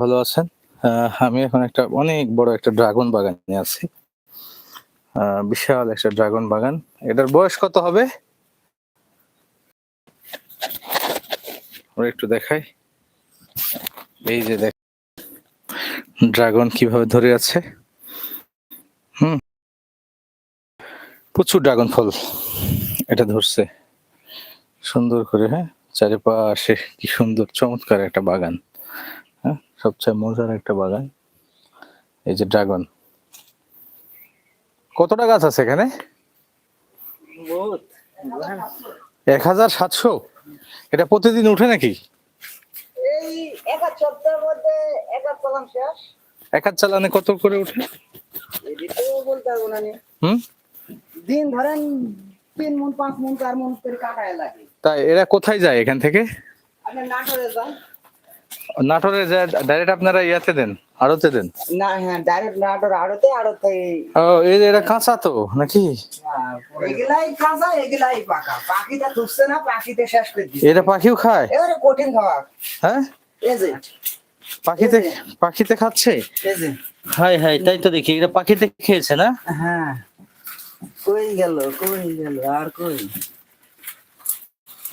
ভালো আছেন? আমি এখন একটা অনেক বড় একটা ড্রাগন বাগানে আছি। বিশাল একটা ড্রাগন বাগান। এটার বয়স কত হবে? একটু দেখাই। এই যে দেখ ড্রাগন কীভাবে ধরে আছে। হুম। প্রচুর ড্রাগন ফল এটা ধরছে। সুন্দর করে হ্যাঁ? চারিপাশে কি সুন্দর, চমৎকার একটা বাগান। সবচেয়ে মজার একটা বাগান এই যে ড্রাগন। কতটা গাছ আছে এখানে? এক হাজার সাতশো? এটা প্রতিদিন উঠে নাকি? এই এক হাত চালানে কত করে উঠে? দিন ধরেন তিন মন পাঁচ মন চার মন করে কাটায় লাগে। তাই এরা কোথায় যায় এখান থেকে? নাটোরে নাটোরে ডাইরেক্ট আপনারা ইয়াতে দেন আড়তে দেন? না হ্যাঁ ডাইরেক্ট নাটোর আড়তে আড়তে ও এই এটা কাঁচা তো নাকি? এগুলাই কাঁচা এগুলাই পাকা। পাখিটা ঢুকছে না পাখিতে শেষ করে দিচ্ছে এটা পাখিও খায়? এবারে কঠিন খাওয়া। হ্যাঁ? এই যে। পাখিতে পাখিতে খাচ্ছে? এই যে। হাই হাই তাই তো দেখি এটা পাখিতে খেয়েছে না? হ্যাঁ। কই গেল কই গেল আর কই?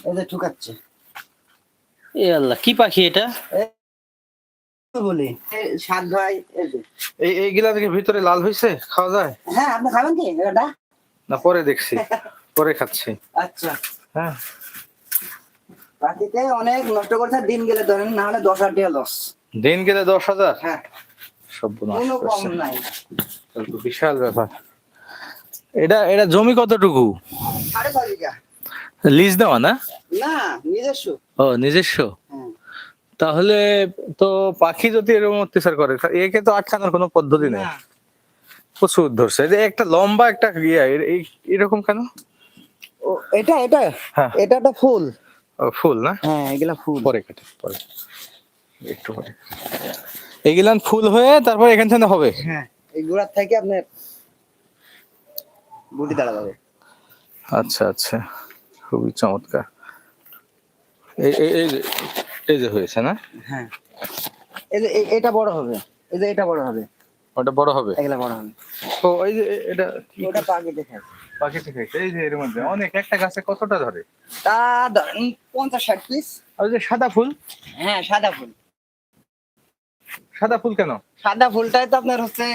এই যে ঠুকাচ্ছে। এ আল্লাহ কি পাখি এটা? বলি। এই সাত এই এইগুলা থেকে ভিতরে লাল হয়েছে খাওয়া যায়? হ্যাঁ আপনি খাবেন কি? এটা না পরে দেখছি। পরে খাচ্ছি। আচ্ছা। হ্যাঁ। বাকিতে অনেক নষ্ট করছে দিন গেলে ধরেন না হলে দশ হাজার লস দিন গেলে দশ হাজার? হ্যাঁ। সব কম নাই। বিশাল ব্যাপার। এটা এটা জমি কতটুকু? সাড়ে ছয় বিঘা। লিজ দেওয়া না? না নিজস্ব। ও নিজস্ব। তাহলে তো পাখি যদি এরকম অত্যাচার করে একে তো আটকানোর কোনো পদ্ধতি নেই। প্রচুর ধরছে। যে একটা লম্বা একটা ইয়া এরকম কেন? এটা এটা? হ্যাঁ। এটা একটা ফুল। ও, ফুল না? হ্যাঁ এগুলা ফুল। পরে কেটে পরে। একটু পরে। এগুলান ফুল হয়ে তারপর এখান থেকে হবে। হ্যাঁ এই গোড়ার থেকে আপনার বুটি দাঁড়া যাবে আচ্ছা আচ্ছা। খুবই চমৎকার। এই এই- এই যে হয়েছে না? হ্যাঁ। এই যে এটা বড় হবে। এই যে এটা বড় হবে। ওটা বড় হবে? এগুলা বড় হবে। তো এই যে এটা ওটা এই যে এর মধ্যে অনেক একটা গাছে কতটা ধরে? তা ধরেন পঞ্চাশ ষাট পিস ওই যে সাদা ফুল? হ্যাঁ সাদা ফুল। সাদা ফুল কেন? সাদা ফুলটাই তো আপনার হচ্ছে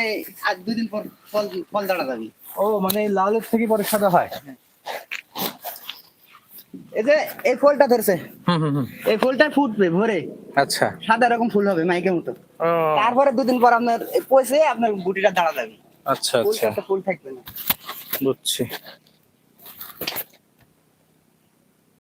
আর দুদিন পর ফল ফল দাঁড়া যাবে। ও মানে লালের থেকে পরে সাদা হয়। এই যে এই ফুলটা ধরছে। এই ফুলটা ফুটবে ভরে। আচ্ছা। সাদা রকম ফুল হবে মাইকের মতো। তারপরে দুদিন পর আপনার পয়সে আপনার গুটিটা দাঁড়া যাবে আচ্ছা। আচ্ছা ফুল থাকবে না। বুঝছি।